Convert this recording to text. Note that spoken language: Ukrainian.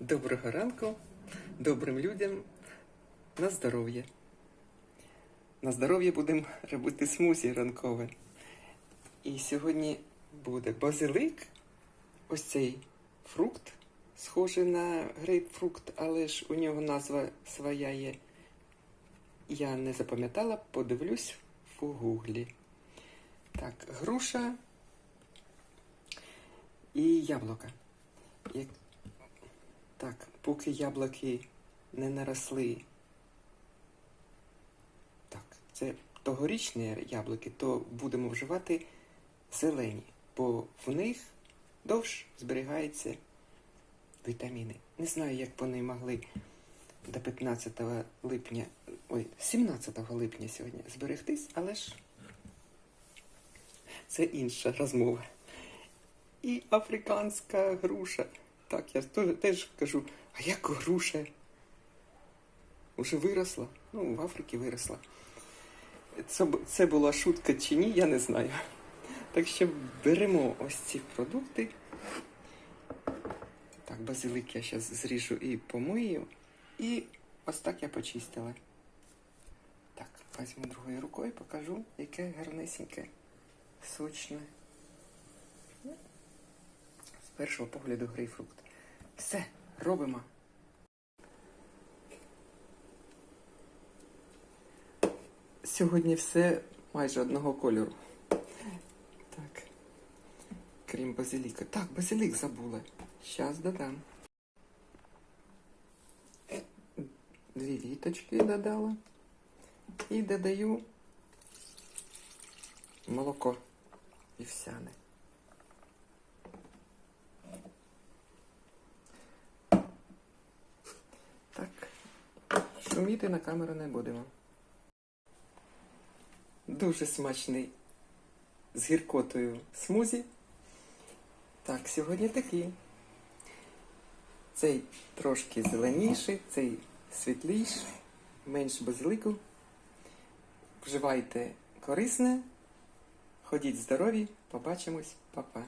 Доброго ранку, добрим людям на здоров'я. На здоров'я будемо робити смузі ранкове. І сьогодні буде базилик, ось цей фрукт, схожий на грейпфрукт, але ж у нього назва своя є. Я не запам'ятала, подивлюсь в гуглі. Так, груша і яблука. Так, поки яблуки не наросли. Так, це тогорічні яблуки, то будемо вживати зелені, бо в них довш зберігаються вітаміни. Не знаю, як вони могли до 15 липня, ой, 17 липня сьогодні зберегтись, але ж це інша розмова. І африканська груша. Так, я теж, теж кажу, а як груша? Уже виросла? Ну, в Африці виросла. Це, це була шутка чи ні, я не знаю. Так що беремо ось ці продукти. Так, базилик я зараз зріжу і помию. І ось так я почистила. Так, візьму другою рукою, покажу, яке гарнесеньке, сочне. Першого погляду грейпфрукт. Все, робимо. Сьогодні все майже одного кольору. Так. Крім базиліка. Так, базилік забула. Щас додам. Дві віточки додала. І додаю молоко вівсяне. Так, шуміти на камеру не будемо. Дуже смачний з гіркотою смузі. Так, сьогодні такий. Цей трошки зеленіший, цей світліший, менш базилику. Вживайте корисне, ходіть здорові, побачимось, па-па.